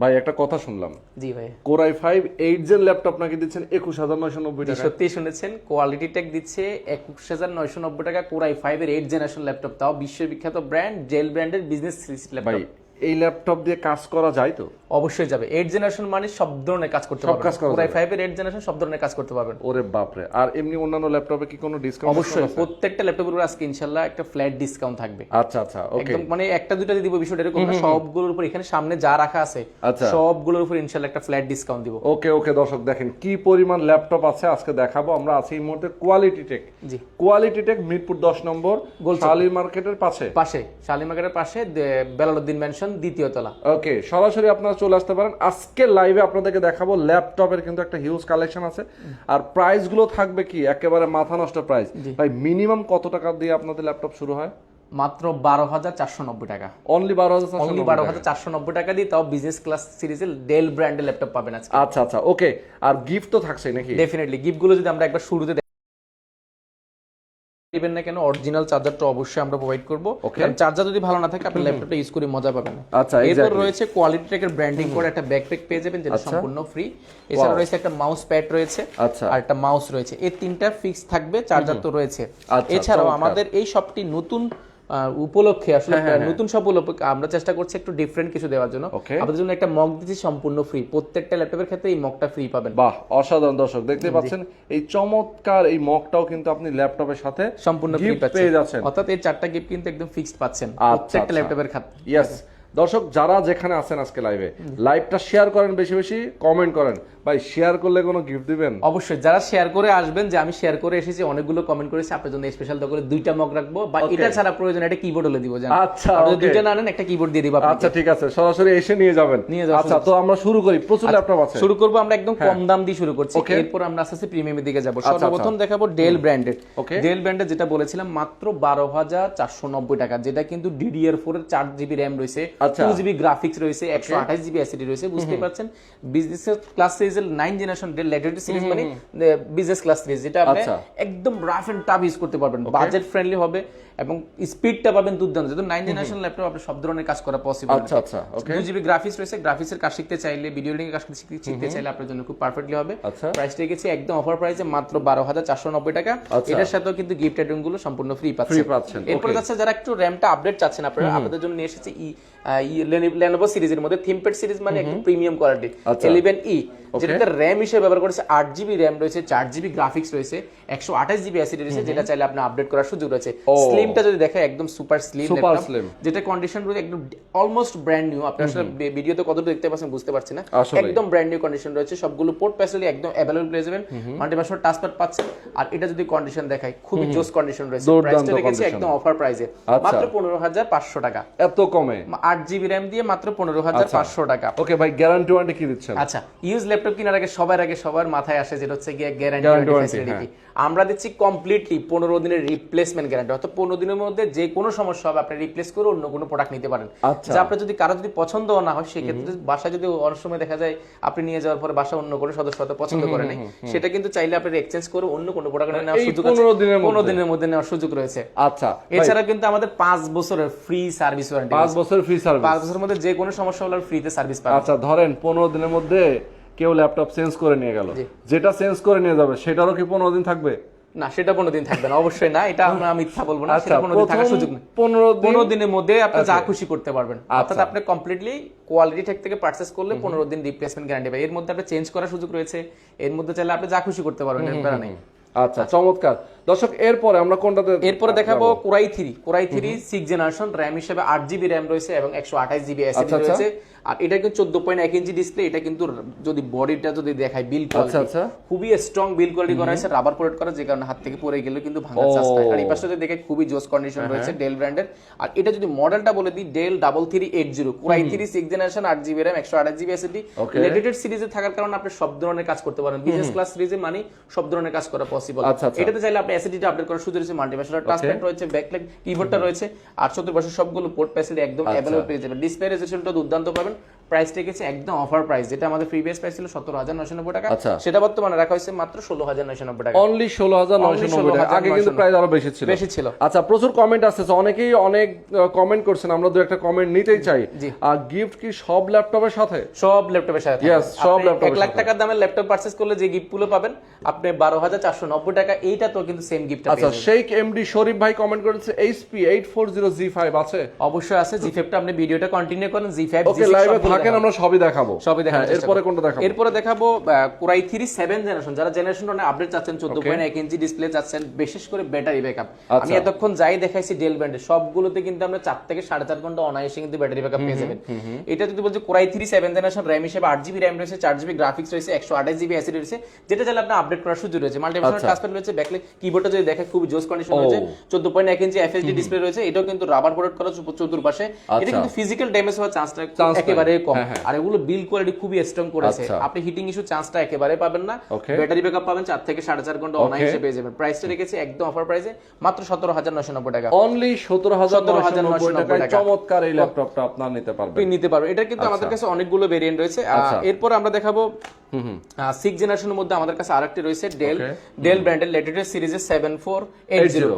ভাই একটা কথা শুনলাম। জি ভাই। Core i five eight gen laptop নাকি দিচ্ছেন? একুশ হাজার নয়শো নব্বই টাকা। সত্যি শুনেছেন কোয়ালিটি টেক দিচ্ছে একুশ হাজার নয়শো নব্বই টাকা কোরাই ফাইভ এর এইট জেনারেশন ল্যাপটপ তাও বিশ্ববিখ্যাত ব্র্যান্ড জেল ব্র্যান্ডের বিজনেস সিরিজ ল্যাপটপ এই ল্যাপটপ দিয়ে কাজ করা যায় তো? অবশ্যই যাবে। এইট জেনারেশন মানে সব ধরনের কাজ করতে পারবেন। কাজ করা ফাইভ এর এইট জেনারেশন সব ধরনের কাজ করতে পারবেন। ওরে বাপরে। আর এমনি অন্যান্য ল্যাপটপে কি কোনো ডিসকাউন্ট অবশ্যই। প্রত্যেকটা ল্যাপটপের উপর আজকে ইনশাল্লাহ একটা ফ্ল্যাট ডিসকাউন্ট থাকবে। আচ্ছা আচ্ছা ওকে একদম মানে একটা দিয়ে দিব বিষয়টা এরকম না সবগুলোর উপর এখানে সামনে যা রাখা আছে আচ্ছা। সবগুলোর উপর ইনশাল্লাহ একটা ফ্ল্যাট ডিসকাউন্ট দিব। ওকে ওকে দর্শক দেখেন কি পরিমাণ ল্যাপটপ আছে আজকে দেখাবো। আমরা আছি এই মুহূর্তে কোয়ালিটি টেক জি। কোয়ালিটি টেক মিরপুর দশ নম্বর গোলচত্বর। শালি মার্কেটের পাশে। পাশে শালি মার্কেটের পাশে দে- বেলালুদ্দিন ম্যানশন দ্বিতীয় তলা। ওকে সরাসরি আপনারা চলে আসতে পারেন। আজকে লাইভে আপনাদেরকে দেখাবো ল্যাপটপের কিন্তু একটা হিউজ কালেকশন আছে। আর প্রাইসগুলো থাকবে কি? একেবারে মাথা নষ্ট প্রাইস ভাই মিনিমাম কত টাকা দিয়ে আপনাদের ল্যাপটপ শুরু হয়? মাত্র বারো হাজার চারশো নব্বই টাকা। অনলি বারো হাজার অনলি বারো হাজার চারশো নব্বই টাকা দিয়ে তাও বিজনেস ক্লাস সিরিজের ডেল ব্র্যান্ডের ল্যাপটপ পাবেন আজকে। আচ্ছা আচ্ছা ওকে। আর গিফট তো থাকছে নাকি? ডেফিনেটলি গিফটগুলো যদি আমরা একবার শুরুতে দিবেন না কেন? অরিজিনাল চার্জারটা অবশ্যই আমরা প্রোভাইড করব। কারণ চার্জার যদি ভালো না থাকে আপনি ল্যাপটপটা ইউজ করে মজা পাবেন। না আচ্ছা, এরপর রয়েছে কোয়ালিটি টেকের ব্র্যান্ডিং করে একটা ব্যাকপ্যাক পেয়ে যাবেন যেটা আচ্ছা। সম্পূর্ণ ফ্রি এছাড়া রয়েছে একটা মাউস প্যাড রয়েছে আচ্ছা। আর একটা মাউস রয়েছে। এই তিনটা ফিক্স থাকবে চার্জার তো রয়েছে। আচ্ছা, এছাড়াও আমাদের এই সবটি নতুন উপলক্ষে আসলে হ্যাঁ, হ্যাঁ, নতুন সব উপলক্ষে আমরা চেষ্টা করছি একটু ডিফারেন্ট কিছু দেওয়ার জন্য। আপনাদের জন্য একটা মগ দিচ্ছি সম্পূর্ণ ফ্রি প্রত্যেকটা ল্যাপটপের ক্ষেত্রে এই মগটা ফ্রি পাবেন। বাহ অসাধারণ দর্শক দেখতে পাচ্ছেন? এই চমৎকার এই মকটাও কিন্তু আপনি ল্যাপটপের সাথে সম্পূর্ণ ফ্রি পাচ্ছেন। পেয়ে যাচ্ছেন। অর্থাৎ এই চারটা গিফট কিন্তু একদম ফিক্সড পাচ্ছেন আচ্ছা, প্রত্যেকটা। ল্যাপটপের খাত ইয়েস দর্শক যারা যেখানে আছেন আজকে লাইভে লাইভটা শেয়ার করেন বেশি বেশি কমেন্ট করেন। ভাই শেয়ার করলে কোনো গিফট দিবেন? অবশ্যই যারা শেয়ার করে আসবেন যে আমি শেয়ার করে এসেছি অনেকগুলো কমেন্ট করেছি আপনার জন্য স্পেশাল করে দুইটা মগ রাখব বা এটা ছাড়া প্রয়োজন একটা কিবোর্ড হলে দিব জান আচ্ছা, দুইটা না নেন একটা কিবোর্ড দিয়ে দিব আচ্ছা ঠিক আছে সরাসরি এসে নিয়ে যাবেন। নিয়ে যাওয়া আচ্ছা তো আমরা শুরু করি প্রচুর ল্যাপটপ আছে। শুরু করব আমরা একদম কম দাম দিয়ে শুরু করছি। এরপর আমরা আস্তে আস্তে প্রিমিয়ামের দিকে যাব। আচ্ছা, সর্বপ্রথম দেখাবো ডেল ব্র্যান্ডের Okay. ডেল ব্র্যান্ডের যেটা বলেছিলাম মাত্র বারো হাজার চারশো নব্বই টাকা যেটা কিন্তু ডিডিআর ফোর এর চার জিবি র্যাম রয়েছে আচ্ছা। টু জিবি গ্রাফিক্স রয়েছে একশো আঠাশ জিবি অ্যাসিডি রয়েছে বুঝতে পারছেন? বিজনেস ক্লাস সিরিজের নাইন জেনারেশন সিরিজ মানে বিজনেস ক্লাস সিরিজ যেটা আপনি একদম রাফ এন্ড টাফ ইউজ করতে পারবেন। বাজেট ফ্রেন্ডলি হবে এবং স্পিডটা পাবেন দুর্দান্ত। যেহেতু নাইন জেনারেশন ল্যাপটপ আপনি সব ধরনের কাজ করা পসিবল আচ্ছা আচ্ছা ওকে জিবি গ্রাফিক্স রয়েছে। কাজ শিখতে চাইলে ভিডিও এডিটিং কাজ শিখতে শিখতে চাইলে আপনার জন্য খুব পারফেক্টলি হবে। প্রাইস রেখেছি একদম অফার প্রাইসে মাত্র 12490 টাকা। এটার সাথেও কিন্তু গিফট আইটেমগুলো সম্পূর্ণ ফ্রি পাচ্ছেন। এরপর যাচ্ছে যারা একটু র্যামটা আপডেট চাচ্ছেন আপনারা আপনাদের জন্য নিয়ে এসেছে ই লেনোভো সিরিজের মধ্যে। থিমপ্যাড সিরিজ মানে একটু প্রিমিয়াম কোয়ালিটি 11e যেটাতে র্যাম হিসেবে ব্যবহার করেছে আট জিবি র্যাম রয়েছে চার জিবি গ্রাফিক্স রয়েছে একশো আঠাশ জিবি অ্যাসিড রয়েছে যেটা চাইলে আপনি আপডেট করার সুযোগ রয়েছে। স্লিমটা যদি দেখেন একদম সুপার স্লিম সুপার স্লিম যেটা কন্ডিশন রয়েছে একদম অলমোস্ট ব্র্যান্ড নিউ আপনি আসলে ভিডিওতে কতটুকু দেখতে পাচ্ছেন বুঝতে পারছি না। একদম ব্র্যান্ড নিউ কন্ডিশন রয়েছে সবগুলো পোর্ট ফ্যাসিলিটি একদম অ্যাভেলেবল পেয়ে যাবেন। মাল্টি পাসওয়ার্ড টাচপ্যাড পাচ্ছেন আর এটা যদি কন্ডিশন দেখাই খুবই জোস কন্ডিশন রয়েছে। প্রাইসটা রেখেছি একদম অফার প্রাইসে মাত্র 15500 টাকা। এত কমে? 8 জিবি র‍্যাম দিয়ে মাত্র 15500 টাকা। ওকে ভাই গ্যারান্টি ওয়ারেন্টি কি দিচ্ছেন? আচ্ছা ইউজ ল্যাপটপ কেনার আগে সবার আগে সবার মাথায় আসে যেটা হচ্ছে গিয়ে গ্যারান্টি ফ্যাসিলিটি আমরা দিচ্ছি কমপ্লিটলি পনেরো দিনের রিপ্লেসমেন্ট গ্যারান্টি অর্থাৎ পনেরো দিনের মধ্যে যে কোনো সমস্যা হবে আপনি রিপ্লেস করে অন্য কোনো প্রোডাক্ট নিতে পারেন। আচ্ছা। যা আপনার যদি কারও যদি পছন্দ না হয় সেক্ষেত্রে বাসায় যদি অনেক সময় দেখা যায় আপনি নিয়ে যাওয়ার পরে বাসা অন্য কোনো সদস্য হয়তো পছন্দ করে নাই সেটা কিন্তু চাইলে আপনি এক্সচেঞ্জ করে অন্য কোনো প্রোডাক্ট নেওয়ার সুযোগ 15 দিনের মধ্যে? পনেরো দিনের মধ্যে নেওয়ার সুযোগ রয়েছে। আচ্ছা এছাড়া কিন্তু আমাদের পাঁচ বছরের ফ্রি সার্ভিস ওয়ারেন্টি পাঁচ বছর ফ্রি সার্ভিস পাঁচ বছরের মধ্যে যে কোনো সমস্যা হলে ফ্রিতে সার্ভিস পাবেন। আচ্ছা ধরেন পনেরো দিনের মধ্যে কেউ ল্যাপটপ চেঞ্জ করে নিয়ে গেল। যেটা চেঞ্জ করে নিয়ে যাবে সেটারও কি পনেরো দিন থাকবে? না সেটা পনেরো দিন থাকবে না অবশ্যই না এটা আমরা মিথ্যা বলব না আচ্ছা সেটা পনেরো দিন থাকার সুযোগ নেই। পনেরো পনেরো দিনের মধ্যে আপনি যা আচ্ছা। খুশি করতে পারবেন। অর্থাৎ আপনি কমপ্লিটলি কোয়ালিটি টেক থেকে পারচেস করলে পনেরো দিন রিপ্লেসমেন্ট গ্যারান্টি পাই এর মধ্যে আপনি চেঞ্জ করার সুযোগ রয়েছে। এর মধ্যে চাইলে আপনি যা খুশি করতে পারবেন এর নেই। আচ্ছা চমৎকার। দর্শক এরপরে আমরা কোনটাতে এরপরে দেখাবো core i three. Core i three six generation RAM হিসেবে আট জিবি র্যাম রয়েছে এবং একশো আঠাশ জিবি এসএসডি আচ্ছা, আচ্ছা। রয়েছে। আর এটা কিন্তু চোদ্দ পয়েন্ট এক ইঞ্চি ডিসপ্লে এটা কিন্তু যদি বডিটা যদি দেখায় বিল আচ্ছা, আচ্ছা। খুবই স্ট্রং বিল কোয়ালিটি করা হয়েছে রাবার প্রোটেক্ট করা যে কারণে হাত থেকে পড়ে গেলে কিন্তু ভাঙার চান্স নাই আর এই পাশে যদি দেখে খুবই জোস কন্ডিশন হ্যাঁ, রয়েছে ডেল ব্র্যান্ডের আর এটা যদি মডেলটা বলে দিই Dell double three eight zero core i three six generation আট জিবি র্যাম একশো আঠাশ জিবি এসএসডি Okay. লেটেড সিরিজে থাকার কারণে আপনি সব ধরনের কাজ করতে পারেন। বিজনেস ক্লাস সিরিজে মানে সব ধরনের কাজ করা পসিবল। এটাতে চাইলে আপনি এসএসডিটা আপডেট করার সুযোগ রয়েছে মাল্টিভার্সাল টাচপ্যাড রয়েছে ব্যাকলাইট কিবোর্ডটা রয়েছে আর সত্তর বছর সবগুলো পোর্ট প্যাসিডি একদম আচ্ছা। অ্যাভেলেবল পেয়ে যাবেন। ডিসপ্লে রেজোলিউশনটা দুর্দান্ত পাবেন। প্রাইসটা গেছে একদম অফার প্রাইস যেটা আমাদের প্রিভিয়াস প্রাইস ছিল সতেরো হাজার নয়শো নব্বই টাকা। আচ্ছা। সেটা বর্তমানে রাখা হয়েছে মাত্র ষোলো হাজার নব্বই টাকা। অনলি ষোলো হাজার নব্বই টাকা। আগে কিন্তু প্রাইস আরও বেশি ছিল। বেশি ছিল। আচ্ছা প্রচুর কমেন্ট আসতেছে। অনেকেই অনেক কমেন্ট করছেন। আমরা দু একটা কমেন্ট নিতেই চাই। আর গিফট কি সব ল্যাপটপের সাথে? সব ল্যাপটপের সাথে। সব এক লাখ টাকার দামের ল্যাপটপ পারচেস করলে যে গিফটগুলো পাবেন আপনি বারো হাজার চারশো নব্বই টাকা এইটা তো কিন্তু সেম গিফট আচ্ছা শেখ এমডি শরীফ ভাই কমেন্ট করেছে HP eight four zero G five আছে? অবশ্যই আছে জি ফাইভটা আপনি ভিডিওটা কন্টিনিউ করেন জি ফাইভ ওকে লাইভে থাকেন আমরা সবই দেখাবো। সবই দেখার হ্যাঁ, এরপরে কোনটা দেখাবো? এরপরে দেখাবো core i three seven generation যারা জেনারেশন আপডেট চাচ্ছেন চোদ্দ পয়েন্ট এক ইঞ্চি ডিসপ্লে চাচ্ছেন বিশেষ করে ব্যাটারি ব্যাকআপ আচ্ছা। আমি এতক্ষণ যাই দেখাইছি ডেল সবগুলোতে কিন্তু আমরা থেকে সাড়ে চার ঘণ্টা অনায়াসে কিন্তু ব্যাটারি ব্যাকআপ পেয়ে যাবেন। এটা যদি বলছি core i three seven generation RAM হিসেবে আট জিবি র্যাম রয়েছে চার জিবি গ্রাফিক্স রয়েছে একশো আঠাশ জিবি অ্যাসিড রয়েছে যেটা চাইলে আপনি আপডেট করার সুযোগ রয়েছে। মাল্টিভার্সাল আচ্ছা। রয়েছে ব্যাকলে কিবোর্ডটা যদি দেখে খুব জোস কন্ডিশন। রয়েছে চোদ্দ পয়েন্ট এক ইঞ্চি এফএসডি ডিসপ্লে রয়েছে এটাও কিন্তু রাবার প্রোডাক্ট করা চতুর্পাশে। এটা আচ্ছা। কিন্তু ফিজিক্যাল ড্যামেজ হওয়ার চান্সটা একেবারে কম। হ্যাঁ, হ্যাঁ। আর এগুলো বিল কোয়ালিটি খুবই স্ট্রং করেছে। আচ্ছা। আপনি হিটিং ইস্যু চান্সটা একেবারে পাবেন না। ব্যাটারি ব্যাটারি ব্যাকআপ পাবেন চার থেকে সাড়ে চার ঘণ্টা Okay. অনায়াসে পেয়ে যাবেন। প্রাইসটা রেখেছে একদম অফার প্রাইসে মাত্র সতেরো হাজার নশো নব্বই টাকা। অনলি সতেরো হাজার নয়শো 17,990 টাকায় টাকা। চমৎকার এই ল্যাপটপটা আপনার নিতে পারবেন। নিতে পারবেন। এটা কিন্তু আমাদের কাছে অনেকগুলো ভেরিয়েন্ট রয়েছে। আচ্ছা। এরপর আমরা দেখাবো সিক্স জেনারেশনের মধ্যে আমাদের কাছে আরেকটি রয়েছে ডেল. ডেল ব্র্যান্ডের লেটেস্ট সিরিজের seven four eight zero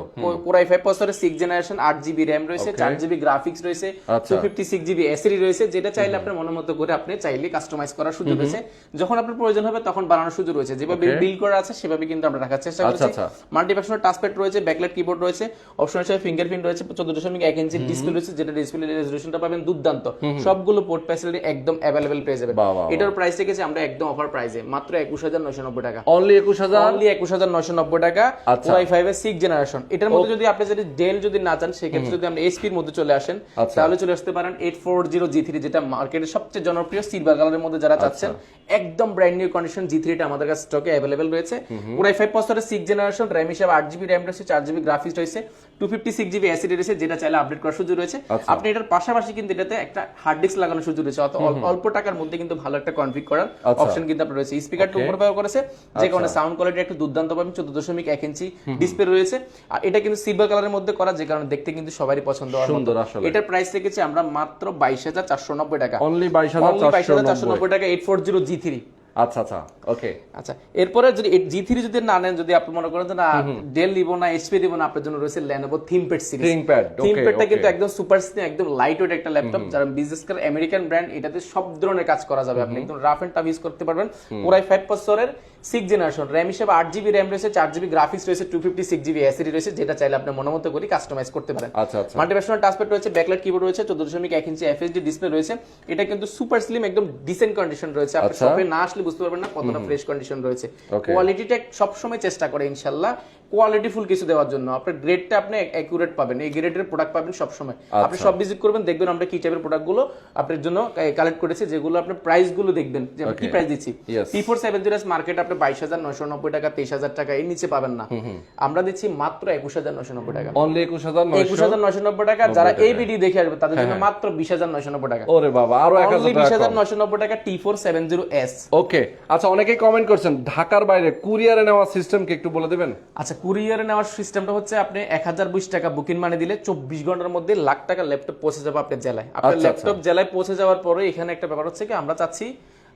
core i five প্রসেসরের সিক্স জেনারেশন আট জিবি র্যাম রয়েছে. চার জিবি গ্রাফিক্স রয়েছে আচ্ছা। টু ফিফটি সিক্স জিবি রয়েছে যেটা চাইলে আপনার মনোমতো করে আপনি চাইলে কাস্টমাইজ করার সুযোগ রয়েছে। যখন আপনার প্রয়োজন হবে তখন বানানোর সুযোগ রয়েছে। যেভাবে বিল করা আছে সেভাবে কিন্তু আমরা রাখার চেষ্টা আচ্ছা, করছি। আচ্ছা। টাচপ্যাড রয়েছে ব্যাকলাইট কিবোর্ড রয়েছে অপশন হিসেবে ফিঙ্গারপ্রিন্ট রয়েছে চোদ্দ দশমিক এক ইঞ্চি ডিসপ্লে রয়েছে যেটা ডিসপ্লে রেজলিউশনটা পাবেন দুর্দান্ত। সবগুলো পোর্ট ফ্যাসিলিটি একদম অ্যাভেলেবেল পেয়ে যাবেন। বাহ। এটার প্রাইস রেখেছি আমরা একদম অফার প্রাইসে। মাত্র একুশ হাজার নয়শো নব্বই টাকা। অনলি একুশ হাজার? অনলি একুশ হাজার নয়শো নব্বই টাকা। আচ্ছা। ওয়াই ফাইভ এর সিক্স জেনারেশন এটার মধ্যে যদি আপনি যদি ডেল যদি না চান সেক্ষেত্রে যদি আপনি এসপির মধ্যে চলে আসেন আচ্ছা। তাহলে চলে আসতে পারেন eight four zero G three যেটা মার্কেটের সবচেয়ে জনপ্রিয় সিলভার কালারের মধ্যে যারা চাচ্ছেন একদম ব্র্যান্ড নিউ কন্ডিশন জি থ্রিটা আমাদের কাছে স্টকে অ্যাভেলেবেল রয়েছে। ওরাই ফাইভ পস্তরের সিক্স জেনারেশন র্যাম হিসাবে আট জিবি র্যাম রয়েছে চার জিবি গ্রাফিক্স রয়েছে। Two fifty six GB SSD রয়েছে যেটা চাইলে আপডেট করার সুযোগ রয়েছে। আচ্ছা। আপনি এটার পাশাপাশি কিন্তু এটাতে একটা হার্ড ডিস্ক লাগানোর সুযোগ রয়েছে অল্প- টাকার মধ্যে কিন্তু ভালো একটা কনফিগ করার আচ্ছা। অপশন কিন্তু আপনার রয়েছে। Speaker two. ব্যবহার করেছে যে কারণে সাউন্ড কোয়ালিটি একটু দুর্দান্ত পাবেন চোদ্দ দশমিক এক ইঞ্চি ডিসপ্লে রয়েছে। আর এটা কিন্তু সিলভার কালারের মধ্যে করা যে কারণে দেখতে কিন্তু সবারই পছন্দ সুন্দর আসলে। এটার প্রাইস রেখেছি আমরা মাত্র বাইশ হাজার চারশো নব্বই টাকা। অনলি বাইশ হাজার চারশো নব্বই। টাকা eight four zero G three আচ্ছা আচ্ছা ওকে আচ্ছা এরপরে যদি জি থ্রি যদি না নেন যদি আপনি মনে করেন যে না ডেল নিব না এইচপি নিব না আপনার জন্য রয়েছে ল্যানোভো থিমপ্যাড সিরিজ okay, থিমপ্যাডটা কিন্তু একদম সুপার স্লিম একদম লাইট ওয়েট একটা ল্যাপটপ যারা বিজনেস করে আমেরিকান ব্র্যান্ড এটাতে সব ধরনের কাজ করা যাবে। আপনি একদম রাফ এন্ড টাফ ইউজ করতে পারবেন। পুরাই ফাইভ প্রসেসরের সিক্স জেনারেশন র্যাম হিসেবে আট জিবি র্যাম রয়েছে চার জিবি গ্রাফিক্স রয়েছে two fifty six GB SSD রয়েছে যেটা চাইলে আপনি মনোমতো করে কাস্টমাইজ করতে পারেন। আচ্ছা আচ্ছা। মাল্টিপ্যাশনাল টাচপ্যাড রয়েছে ব্যাকলাইট কিবোর্ড রয়েছে চোদ্দ দশমিক এক ইঞ্চি এফএসডি ডিসপ্লে রয়েছে। এটা কিন্তু সুপার স্লিম একদম ডিসেন্ট কন্ডিশন রয়েছে। আপনি আচ্ছা। শপে না আসলে বুঝতে পারবেন না কতটা ফ্রেশ কন্ডিশন রয়েছে. কোয়ালিটিটা সবসময় চেষ্টা করে ইনশাল্লাহ। কোয়ালিটি ফুল কিছু দেওয়ার জন্য। আপনার গ্রেডটা আপনি অ্যাকুরেট পাবেন। এই গ্রেডের প্রোডাক্ট পাবেন সবসময়। আপনি আচ্ছা। সব ভিজিট করবেন দেখবেন আমরা কি টাইপের প্রোডাক্টগুলো আপনার জন্য কালেক্ট করেছি যেগুলো আপনার প্রাইসগুলো দেখবেন যে আমরা কি প্রাইস দিচ্ছি. P four seven zero market আপনি বাইশ হাজার নয়শো নব্বই টাকা তেইশ হাজার টাকা এর নিচে পাবেন না। আমরা দিচ্ছি মাত্র একুশ হাজার নয়শো নব্বই টাকা। অনলি একুশ হাজার একুশ হাজার নয়শো নব্বই টাকা যারা এই ভিডিও দেখে আসবে তাদের জন্য মাত্র বিশ হাজার নয়শো নব্বই টাকা। ওরে বাবা আরও এক হাজার বিশ টাকা হাজার। নয়শো নব্বই টাকা T four seven zero S okay আচ্ছা অনেকেই কমেন্ট করছেন ঢাকার বাইরে কুরিয়ারে নেওয়া সিস্টেম কি একটু বলে দেবেন? আচ্ছা কুরিয়ারে নেওয়ার সিস্টেমটা হচ্ছে আপনি এক হাজার বিশ টাকা বুকিং মানে দিলে চব্বিশ ঘণ্টার মধ্যে লাখ টাকা ল্যাপটপ পৌঁছে যাবে আপনার জেলায়। আপনার আচ্ছা, ল্যাপটপ জেলায় পৌঁছে যাওয়ার পরে এখানে একটা ব্যাপার হচ্ছে কি আমরা চাচ্ছি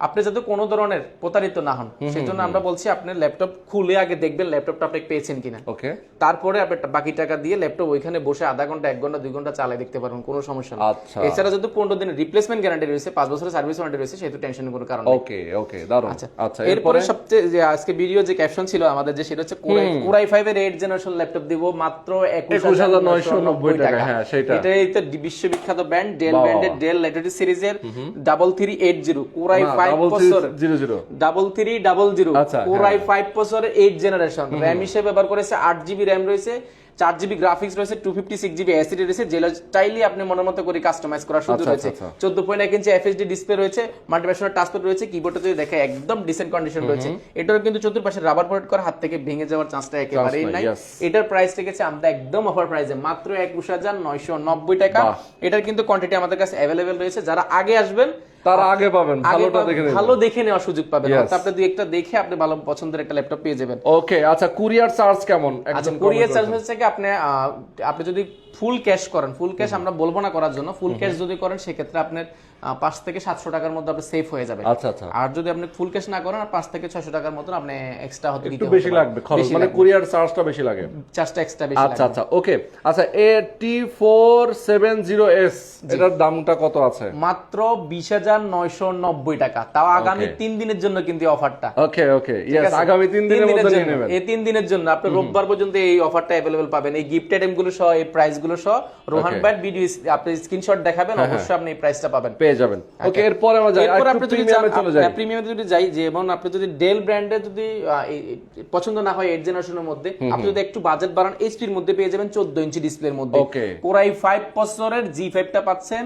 আপনি যাতে কোনো ধরনের প্রতারিত না হন সেই জন্য আমরা বলছি আপনি ল্যাপটপ খুলে আগে দেখবেন ল্যাপটপটা আপনি পেয়েছেন কিনা। ওকে। তারপরে আপনি বাকি টাকা দিয়ে ল্যাপটপ ওইখানে বসে আধা ঘণ্টা এক ঘণ্টা দুই ঘণ্টা চালাই দেখতে পারবেন কোনো সমস্যা নেই। আচ্ছা। এছাড়া যদি পনেরো দিনের রিপ্লেসমেন্ট গ্যারান্টি রয়েছে পাঁচ বছরের সার্ভিস ওয়ারেন্টি রয়েছে সেহেতু টেনশনের কোনো কারণ নেই। ওকে ওকে দারুণ আচ্ছা। এরপরে এরপরে? সবচেয়ে যে আজকে ভিডিও যে ক্যাপশন ছিল আমাদের যে সেটা হচ্ছে core i core i five এর এইট জেনারেশন ল্যাপটপ দিব মাত্র একুশ হাজার নয়শো 21,990 টাকা, হ্যাঁ, সেটা। এটাই তো বিশ্ববিখ্যাত ব্র্যান্ড ডেল ব্র্যান্ডের ডেল লেটেস্ট সিরিজের double three eight zero core i five double three zero আচ্ছা, কোরাই ফাইভ বছরের এইট জেনারেশন র্যাম হিসেবে ব্যবহার করেছে আট জিবি র্যাম রয়েছে চার জিবি গ্রাফিক্স রয়েছে two fifty six GB SSD রয়েছে যেটা চাইলে আপনি মনের মতো করে কাস্টমাইজ করার সুযোগ আচ্ছা, রয়েছে। আচ্ছা। চোদ্দ পয়েন্ট এক ইঞ্চি এফএসডি ডিসপ্লে রয়েছে মাল্টিপ্যাশনাল টাচপ্যাড রয়েছে কিবোর্ডটা যদি দেখে একদম ডিসেন্ট কন্ডিশন রয়েছে। এটারও কিন্তু চতুর্পাশে রাবার প্রোডাক্ট করা হাত থেকে ভেঙে যাওয়ার চান্সটা একেবারেই নাই, নাই। এটার প্রাইস রেখেছে আমরা একদম অফার প্রাইসে মাত্র একুশ হাজার নয়শো নব্বই টাকা। এটার কিন্তু কোয়ান্টিটি আমাদের কাছে অ্যাভেলেবেল রয়েছে। যারা আগে আসবেন তারা আগে পাবেন ভালোটা দেখে ভালো দেখে নেওয়ার সুযোগ পাবেন. অর্থাৎ আপনি দুই একটা দেখে আপনি ভালো পছন্দের একটা ল্যাপটপ পেয়ে যাবেন। ওকে আচ্ছা কুরিয়ার চার্জ কেমন? আচ্ছা একজন কুরিয়ার চার্জ হচ্ছে কি আপনি আহ, আপনি যদি ফুল ক্যাশ করেন। ফুল ক্যাশ আমরা বলব না করার জন্য। ফুল ক্যাশ যদি করেন সেক্ষেত্রে আপনার পাঁচ থেকে সাতশো টাকার মধ্যে আপনি সেফ হয়ে যাবে আচ্ছা আচ্ছা। আর যদি আপনি ফুল ক্যাশ না করেন আর পাঁচ থেকে ছয়শো টাকার মতন আপনি এক্সট্রা হতে একটু বেশি লাগবে খরচ মানে কুরিয়ার চার্জটা বেশি লাগে। চার্জটা এক্সট্রা বেশি আচ্ছা আচ্ছা ওকে আচ্ছা A T four seven zero S এটার দামটা কত আছে? মাত্র বিশ হাজার নয়শো নব্বই টাকা। তাও আগামী তিন দিনের জন্য কিন্তু অফারটা ওকে ওকে ইয়েস আগামী তিন দিনের মধ্যে নিয়ে নেবেন। এই তিন দিনের জন্য। আপনি রোববার পর্যন্ত এই অফারটা অ্যাভেলেবল পাবেন। এই গিফট আইটেমগুলো সহ এই প্রাইস গুলো সহ রোহান. ভাই ভিডিও আপনি স্ক্রিনশট দেখাবেন অবশ্যই আপনি এই প্রাইসটা পাবেন। পেয়ে যাবেন। ওকে এরপরে আমরা যাই এরপর আপনি যদি চলে যাই। প্রিমিয়ামে যদি যাই যেমন আপনি যদি ডেল ব্র্যান্ডের যদি পছন্দ না হয় এইট জেনারেশনের মধ্যে আপনি যদি একটু বাজেট বাড়ান এইচপির মধ্যে পেয়ে যাবেন 14 ইঞ্চি ডিসপ্লের মধ্যে। Okay. কোরাই 5 প্রসেসরের জি5 টা পাচ্ছেন।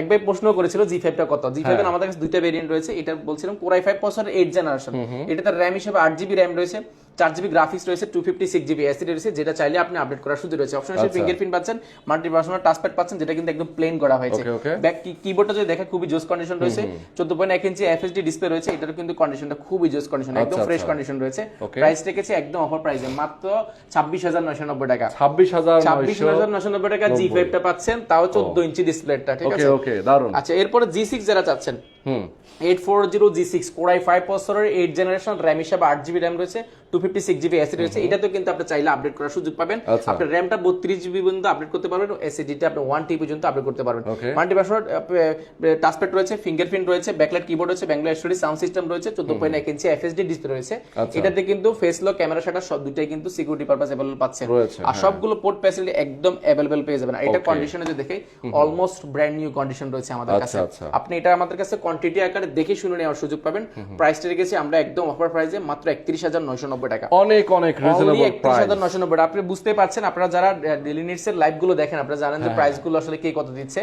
একবার প্রশ্ন করেছিল জি5 টা কত? জি5 এর আমাদের কাছে দুইটা ভেরিয়েন্ট রয়েছে এটা বলছিলাম কোরাই 5 প্রসেসরের 8 জেনারেশন এটাতে র‍্যাম হিসেবে 8 জিবি র‍্যাম রয়েছে। চার জিবি গ্রাফিক্স রয়েছে two fifty six GB SSD রয়েছে যেটা চাইলে আপনি আপডেট করার সুযোগ রয়েছে। অপশন হিসেবে আচ্ছা। ফিঙ্গারপ্রিন্ট পাচ্ছেন মাল্টি পার্সোনাল টাচপ্যাড পাচ্ছেন যেটা কিন্তু একদম প্লেন করা হয়েছে. ব্যাক কিবোর্ডটা যদি দেখে খুবই জোস কন্ডিশন রয়েছে। চোদ্দ পয়েন্ট এক ইঞ্চি এফএসডি ডিসপ্লে রয়েছে এটার কিন্তু কন্ডিশনটা খুবই জোস কন্ডিশন একদম আচ্ছা, ফ্রেশ আচ্ছা। কন্ডিশন রয়েছে। Okay. প্রাইস রেখেছে একদম অফার প্রাইসে মাত্র ছাব্বিশ হাজার নয়শো নব্বই টাকা। ছাব্বিশ হাজার ছাব্বিশ হাজার নয়শো নব্বই টাকা জি ফাইভটা পাচ্ছেন তাও চোদ্দ ইঞ্চি ডিসপ্লেটা ঠিক আছে? ওকে দারুণ আচ্ছা এরপরে জি সিক্স যারা চাচ্ছেন হুম। Eight four zero G six core i five প্রসেসরের এইট জেনারেশন র্যাম হিসাবে আট জিবি র্যাম রয়েছে two fifty six GB SSD রয়েছে। এটাতে কিন্তু আপনি চাইলে আপডেট করার সুযোগ পাবেন। র্যামটা বত্রিশ জিবি পর্যন্ত আপডেট করতে পারবেন এসিডিটা আপনি ওয়ান টি পর্যন্ত আপডেট করতে পারবেন। Okay. টাচপ্যাড রয়েছে ফিঙ্গারপ্রিন্ট রয়েছে ব্যাকলাইট কিবোর্ড রয়েছে ব্যাঙ্গলো স্টোরি সাউন্ড সিস্টেম রয়েছে চোদ্দ পয়েন্ট এক ইঞ্চি এফএসডি ডিসপ্লে রয়েছে। আচ্ছা। এটাতে কিন্তু ফেস লক ক্যামেরা শাটার সব দুটাই কিন্তু সিকিউরিটি পারপাস অ্যাভেলেবল পাচ্ছেন আর সবগুলো পোর্ট ফ্যাসিলিটি একদম অ্যাভেলেবল পেয়ে যাবেন। এটা. কন্ডিশনে দেখে অলমোস্ট ব্র্যান্ড নিউ কন্ডিশন রয়েছে আমাদের আচ্ছা, কাছে। আচ্ছা। আপনি এটা আমাদের কাছে কোয়ান্টিটি আকারে দেখে শুনে নেওয়ার সুযোগ পাবেন। প্রাইসটা রেখেছি আমরা একদম অফার প্রাইসে মাত্র একত্রিশ হাজার নয়শো নব্বই টাকা। অনেক অনেক রিজনেবল একত্রিশ প্রাইস হাজার নয়শো নব্বই আপনি বুঝতে পারছেন আপনারা যারা ডেলি নিডস এর লাইভগুলো দেখেন আপনারা জানেন যে প্রাইসগুলো আসলে কে কত দিচ্ছে।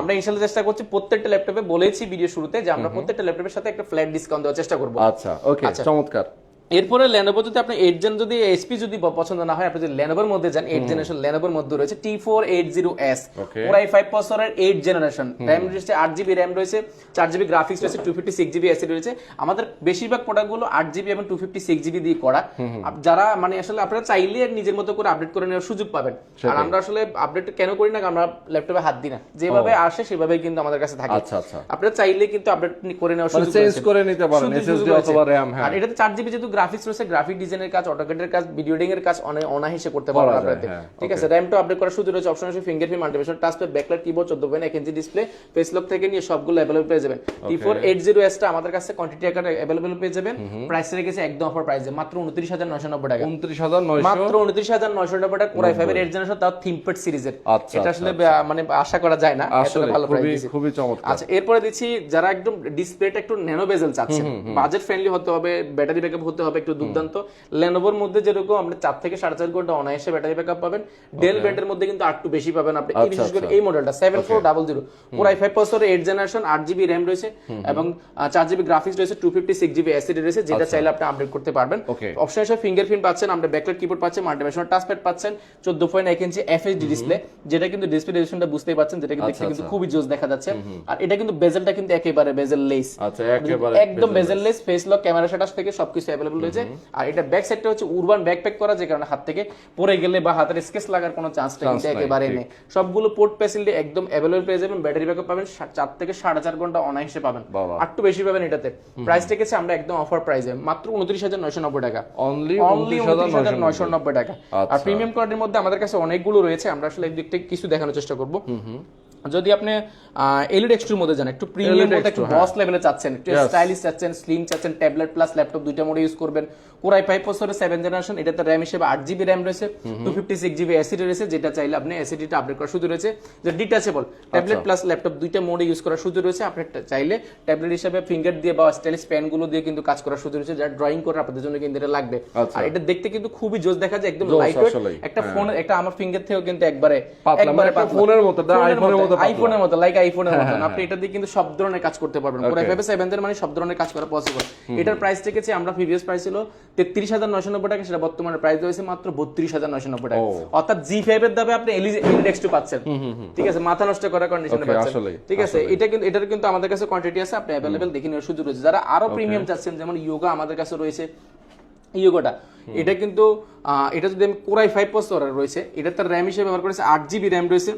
আমরা ইনশাল্লাহ চেষ্টা করছি প্রত্যেকটা ল্যাপটপে বলেছি ভিডিও শুরুতে যে আমরা প্রত্যেকটা ল্যাপটপের সাথে একটা ফ্ল্যাট ডিসকাউন্ট দেওয়ার চেষ্টা করব। আচ্ছা ওকে চমৎকার। এরপরে লেনোভো যদি আপনি এইট জেন যদি এসপি যদি পছন্দ না হয় আপনি যদি লেনোভোর মধ্যে যান এইট জেনারেশন লেনোভোর মধ্যে রয়েছে T four eight zero S. ওরাই ফাইভ প্রসেসরের এইট জেনারেশন র্যাম রয়েছে আট জিবি র্যাম রয়েছে চার জিবি গ্রাফিক্স রয়েছে two fifty six GB SSD রয়েছে। আমাদের বেশিরভাগ প্রোডাক্টগুলো আট জিবি এবং টু ফিফটি সিক্স জিবি দিয়ে করা। যারা মানে আসলে আপনারা চাইলে নিজের মতো করে আপডেট করে নেওয়ার সুযোগ পাবেন। আর আমরা আসলে আপডেট কেন করি না আমরা ল্যাপটপে হাত দিই না। যেভাবে আসে সেভাবে কিন্তু আমাদের কাছে থাকে। আচ্ছা আচ্ছা। আপনারা চাইলে কিন্তু আপডেট করে নেওয়ার মানে সুযোগ চেঞ্জ করে নিতে পারেন সুযোগ- এসএসডি অথবা র‍্যাম হ্যাঁ। আর এটাতে চার জিবি যেহেতু গ্রাফিক্স রয়েছে গ্রাফিক ডিজাইনের কাজ অটোকেটের কাজ ভিডিও এডিটিং এর কাজ অনেক অনায়াসে করতে করা পারবেন যায়, আপনাদের হ্যাঁ, ঠিক আছে র্যামটা আপডেট করার সুযোগ রয়েছে অপশন আছে fingerprint মাল্টিপ্লেশন touchpad backlight keyboard 14 point এক ইঞ্চি ডিসপ্লে ফেস লক থেকে নিয়ে সবগুলো अवेलेबल পেয়ে যাবেন T480 S টা আমাদের কাছে কোয়ান্টিটি আকারে अवेलेबल পেয়ে যাবেন প্রাইস রেখেছে একদম অফার প্রাইসে মাত্র 29990 টাকা উনত্রিশ হাজার নয়শো মাত্র 29990 টাকা কোরাই 5 এর 8 জেনারেশন তাও থিমপ্যাড সিরিজের আচ্ছা, এটা আসলে আহ, মানে আশা করা যায় না এতটা আসলে ভালো প্রাইস খুবই দিয়েছে খুবই চমৎকার আচ্ছা এরপরে দিচ্ছি যারা একদম ডিসপ্লেটা একটু ন্যানো বেজেল চাচ্ছেন বাজেট ফ্রেন্ডলি হতে হবে ব্যাটারি ব্যাকআপ হতে হবে একটু দুর্দান্ত। লেনোভোর মধ্যে যেরকম আপনি চার থেকে সাড়ে চার ঘণ্টা অনায়াসে ব্যাটারি ব্যাকআপ পাবেন। ডেল ব্র্যান্ডের মধ্যে কিন্তু একটু বেশি পাবেন আপনি। এই আচ্ছা, বিশেষ করে আচ্ছা। এই মডেলটা সেভেন ফোর ডাবল জিরো পুরো ফাইভ প্রসেসর এইট জেনারেশন আট জিবি র্যাম রয়েছে এবং চার জিবি গ্রাফিক্স রয়েছে two fifty six GB SSD রয়েছে যেটা চাইলে আপনি আপডেট করতে পারবেন। অপশন হিসেবে ফিঙ্গারপ্রিন্ট পাচ্ছেন আপনি ব্যাকলাইট কিবোর্ড পাচ্ছেন মাল্টিমেশনাল টাচপ্যাড পাচ্ছেন চোদ্দ পয়েন্ট এক ইঞ্চি এফএসডি ডিসপ্লে যেটা কিন্তু ডিসপ্লে রেজুলেশনটা বুঝতেই পাচ্ছেন যেটা কিন্তু আচ্ছা, দেখতে কিন্তু আচ্ছা। খুবই জোস দেখা যাচ্ছে। আর এটা কিন্তু বেজেলটা কিন্তু একেবারে বেজেল লেস আচ্ছা একেবারে একদম bezelless face lock camera shutter থেকে সবকিছু অ্যাভেলেবল রয়েছে আর এটা ব্যাক সাইডটা হচ্ছে উরবান ব্যাকপ্যাক করা যে কারণে হাত থেকে পড়ে গেলে বা হাতের স্কেচ লাগার কোনো চান্সটা কিন্তু একেবারে নেই। সবগুলো পোর্ট ফ্যাসিলিটি একদম অ্যাভেলেবল পেয়ে যাবেন ব্যাটারি ব্যাকআপ পাবেন চার থেকে সাড়ে চার ঘণ্টা অনায়াসে পাবেন। একটু বেশি পাবেন এটাতে। প্রাইস রেখেছে আমরা একদম অফার প্রাইসে মাত্র উনত্রিশ হাজার নয়শো নব্বই টাকা। অনলি অনলি উনত্রিশ হাজার নয়শো নব্বই টাকা। আর আচ্ছা। প্রিমিয়াম কোয়ালিটির মধ্যে আমাদের কাছে অনেকগুলো রয়েছে আমরা আসলে এই দিকটা কিছু দেখানোর চেষ্টা করব। যদি আপনি এলইডি এক্সট্রির মধ্যে যান একটু প্রিমিয়াম LED মধ্যে একটু হ্যাঁ। বস লেভেলে চাচ্ছেন একটু স্টাইলিশ চাচ্ছেন স্লিম চাচ্ছেন ট্যাবলেট প্লাস ল্যাপটপ দুইটা মোডে ইউজ করবেন কোরাই ফাইভ প্রসেসরের সেভেন জেনারেশন এটাতে র্যাম হিসেবে আট জিবি র্যাম রয়েছে two fifty six GB SSD রয়েছে যেটা চাইলে আপনি এসিডিটা আপডেট করার সুযোগ রয়েছে যে ডিটাচেবল ট্যাবলেট প্লাস ল্যাপটপ দুইটা মোডে ইউজ করার সুযোগ রয়েছে আপনি চাইলে ট্যাবলেট হিসেবে ফিঙ্গার দিয়ে বা স্টাইলিশগুলো দিয়ে কিন্তু কাজ করার সুযোগ রয়েছে যা ড্রয়িং করে আপনাদের জন্য কিন্তু এটা লাগবে আচ্ছা। আর এটা দেখতে কিন্তু খুবই জোস দেখা যায় একদম লাইট একটা হ্যাঁ। ফোন একটা আমার ফিঙ্গার থেকেও কিন্তু একবারে মানে একবারে। ফোনের মতো, আইফোনের মতো। হ্যাঁ, আইফোনের মতো লাইক আইফোনের মতো আপনি এটা দিয়ে কিন্তু সব ধরনের কাজ করতে পারবেন। পুরো ফাইভে সেভেন এর মানে সব ধরনের কাজ করা পসিবল এটার প্রাইস রেখেছি আমরা প্রিভিয়াস প্রাইস ছিল তেত্রিশ হাজার নয়শো নব্বই টাকা সেটা বর্তমানে প্রাইস রয়েছে মাত্র বত্রিশ হাজার নয়শো নব্বই টাকা। অর্থাৎ জি ফাইভ এর দামে আপনি এলিডেক্স টু পাচ্ছেন। ঠিক আছে? মাথা নষ্ট করার কন্ডিশনে পাচ্ছেন। ঠিক আছে? এটা কিন্তু এটার কিন্তু আমাদের কাছে কোয়ান্টিটি আছে আপনি অ্যাভেলেবেল দেখে নেওয়ার সুযোগ রয়েছে। যারা আরও প্রিমিয়াম চাচ্ছেন যেমন ইয়োগা আমাদের কাছে রয়েছে ইয়োগাটা এটা কিন্তু এটা যদি আমি কোরাই ফাইভ প্রসেসর রয়েছে এটা তার র্যাম হিসেবে ব্যবহার করেছে আট জিবি র্যাম রয়েছে।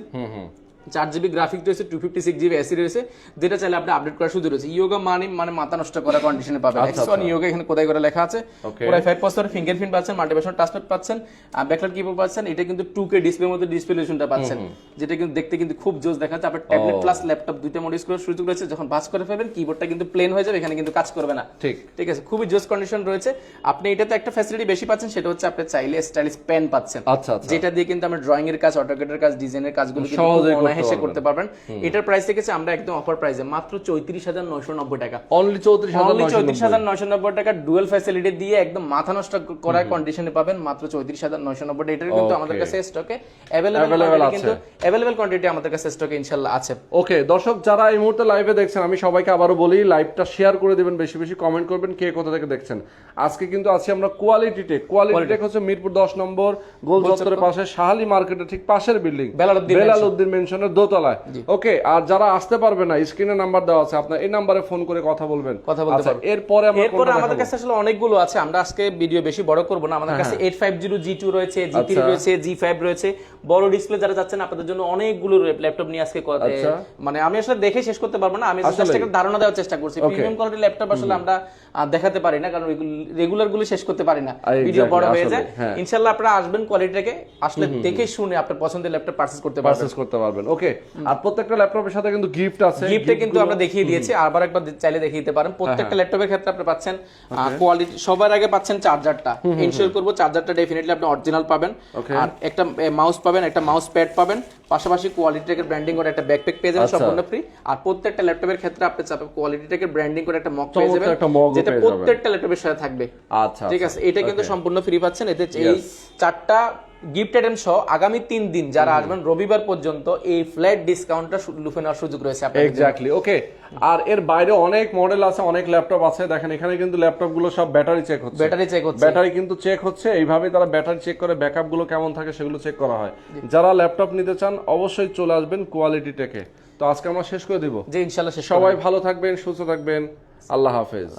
চার জিবি গ্রাফিক রয়েছে two fifty six GB SSD রয়েছে যেটা চাইলে আপনি আপডেট করার সুযোগ রয়েছে। ইয়োগা মানে মানে মাথা নষ্ট করা কন্ডিশনে পাবেন। এক্স ওয়ান ইয়োগা এখানে কোথায় করে লেখা আছে. পুরাই ফাইভ পস্তর ফিঙ্গারপ্রিন্ট পাচ্ছেন মাল্টিপেশন টাচপ্যাড পাচ্ছেন ব্যাকলাইট কিবোর্ড পাচ্ছেন। এটা কিন্তু টু কে ডিসপ্লের মধ্যে ডিসপ্লে রেজুলেশনটা পাচ্ছেন। যেটা কিন্তু দেখতে কিন্তু খুব জোস দেখাচ্ছে। আপনার ট্যাবলেট প্লাস ল্যাপটপ দুইটা মোড ইউজ করার সুযোগ রয়েছে। যখন বাস করে ফেলবেন কিবোর্ডটা কিন্তু প্লেন হয়ে যাবে এখানে কিন্তু কাজ করবে না। ঠিক। ঠিক আছে খুবই জোস কন্ডিশন রয়েছে। আপনি এটাতে একটা ফ্যাসিলিটি বেশি পাচ্ছেন সেটা হচ্ছে আপনি চাইলে স্টাইলিশ পেন পাচ্ছেন। আচ্ছা আচ্ছা। যেটা দিয়ে কিন্তু আমরা ড্রয়িং এর কাজ অটোকেটের কাজ ডিজাইনের কাজগুলো কিন্তু খুব করতে পারবেন। এটার প্রাইস থেকেছে আমরা একদম অফার প্রাইসে মাত্র চৌত্রিশ হাজার নয়শো নব্বই টাকা। অনলি চৌত্রিশ অনলি চৌত্রিশ হাজার নয়শো নব্বই টাকা ডুয়েল ফ্যাসিলিটি দিয়ে একদম মাথা নষ্ট করার কন্ডিশনে পাবেন মাত্র চৌত্রিশ হাজার নয়শো নব্বই এটার কিন্তু আমাদের কাছে স্টকে অ্যাভেলেবেল কিন্তু অ্যাভেলেবেল কোয়ান্টিটি আমাদের কাছে স্টকে ইনশাল্লাহ আছে। ওকে দর্শক যারা এই মুহূর্তে লাইভে দেখছেন আমি সবাইকে আবারও বলি লাইভটা শেয়ার করে দিবেন বেশি বেশি কমেন্ট করবেন কে কোথা থেকে দেখছেন। আজকে কিন্তু আছি আমরা কোয়ালিটি টেক কোয়ালিটি টেক হচ্ছে মিরপুর দশ নম্বর গোল চত্বরের পাশে শাহালি মার্কেটের ঠিক পাশের বিল্ডিং বেলাল উদ্দিন মেনশনের দোতলায়। ওকে আর যারা আসতে পারবে না স্ক্রিনে নাম্বার দেওয়া আছে আপনার এই নাম্বারে ফোন করে কথা বলবেন। কথা বলতে আচ্ছা এরপরে আমরা এরপরে আমাদের কাছে আসলে অনেকগুলো আছে আমরা আজকে ভিডিও বেশি বড় করব না আমাদের কাছে eight five zero G two রয়েছে জি থ্রি আচ্ছা। রয়েছে জি ফাইভ রয়েছে বড় ডিসপ্লে যারা যাচ্ছেন আপনাদের জন্য অনেকগুলো ল্যাপটপ নিয়ে আজকে আচ্ছা। মানে আমি আসলে দেখে শেষ করতে পারব না আমি জাস্ট একটা ধারণা দেওয়ার চেষ্টা করছি। প্রিমিয়াম কোয়ালিটির ল্যাপটপ আসলে আমরা দেখাতে পারি না কারণ রেগুলারগুলো শেষ করতে পারি না। ভিডিও বড় হয়ে যায়। হ্যাঁ। ইনশাল্লাহ আপনারা আসবেন কোয়ালিটিটাকে আসলে দেখে শুনে আপনার পছন্দের ল্যাপটপ পারচেজ করতে পারবেন। পারচেজ করতে পারবেন। ওকে আর প্রত্যেকটা ল্যাপটপের সাথে কিন্তু গিফট আছে গিফটে কিন্তু আমরা দেখিয়ে দিয়েছি আবার একবার চাইলে দেখিয়ে দিতে পারেন। প্রত্যেকটা ল্যাপটপের ক্ষেত্রে আপনি পাচ্ছেন কোয়ালিটি সবার আগে পাচ্ছেন চার্জারটা ইনশিওর করব চার্জারটা ডেফিনেটলি আপনি অরিজিনাল পাবেন। আর একটা মাউস পাবেন একটা মাউস প্যাড পাবেন। পাশাপাশি কোয়ালিটি টেকের ব্র্যান্ডিং করে একটা ব্যাকপ্যাক পেয়ে যাবেন আচ্ছা। সম্পূর্ণ ফ্রি আর প্রত্যেকটা ল্যাপটপের ক্ষেত্রে আপনি কোয়ালিটি টেকের ব্র্যান্ডিং করে একটা মক পেয়ে যাবেন যেটা প্রত্যেকটা ল্যাপটপের সাথে থাকবে। আচ্ছা ঠিক আছে? এটা কিন্তু সম্পূর্ণ ফ্রি পাচ্ছেন। এতে এই চারটা গিফট আইটেম সহ আগামী তিন দিন যারা আসবেন রবিবার পর্যন্ত এই ফ্ল্যাট ডিসকাউন্টটা লুফে নেওয়ার সুযোগ রয়েছে এক্স্যাক্টলি ওকে আর এর বাইরে অনেক মডেল আছে অনেক ল্যাপটপ আছে। দেখেন এখানে কিন্তু ল্যাপটপগুলো সব ব্যাটারি চেক হচ্ছে। ব্যাটারি চেক হচ্ছে। ব্যাটারি কিন্তু চেক হচ্ছে। এইভাবে তারা ব্যাটারি চেক করে ব্যাকআপগুলো কেমন থাকে সেগুলো চেক করা হয়। যারা ল্যাপটপ নিতে চান অবশ্যই চলে আসবেন কোয়ালিটি টেকে তো আজকে আমরা শেষ করে দিব। যে ইনশাল্লাহ শেষ সবাই ভালো থাকবেন সুস্থ থাকবেন। আল্লাহ হাফেজ।